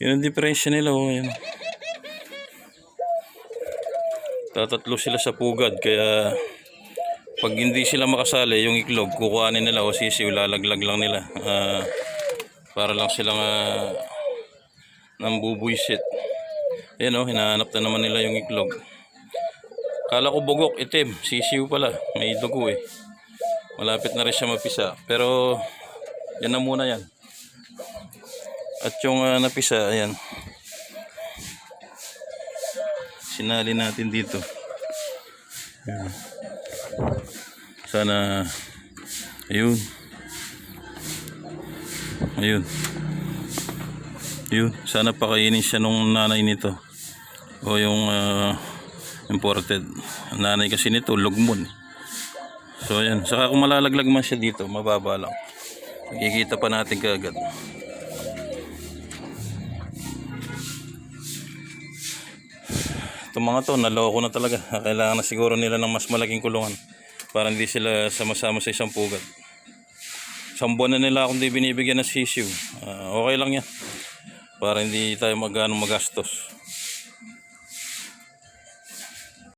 Yun ang diferensya nila. Oh, yan. Tatatlo sila sa pugad. Kaya pag hindi sila makasali, yung iklog, kukuhanin nila o sisiw, lalaglag lang nila. Ah, para lang silang uh, nambubuisit. Ayan o, hinahanap na naman nila yung iklog. Kala ko bugok, itim. Sisiw pala. May dugo eh. Malapit na rin siya mapisa. Pero, yan na muna yan. At yung ah, napisa, ayan. Sinali natin dito. Ayan. Sana, ayun. Ayun. Yun, sana pakainin siya nung nanay nito. O yung ah, imported. Nanay kasi nito, lugmon. So ayan, saka kung malalaglag man siya dito, mababa lang. Makikita pa natin kaagad. Itong mga to, naloko na talaga. Kailangan na siguro nila ng mas malaking kulungan para hindi sila sama-sama sa isang pugad. Isang buwan na nila akong di binibigyan ng sisiw. Ah, okay lang yan. Para hindi tayo magano magastos.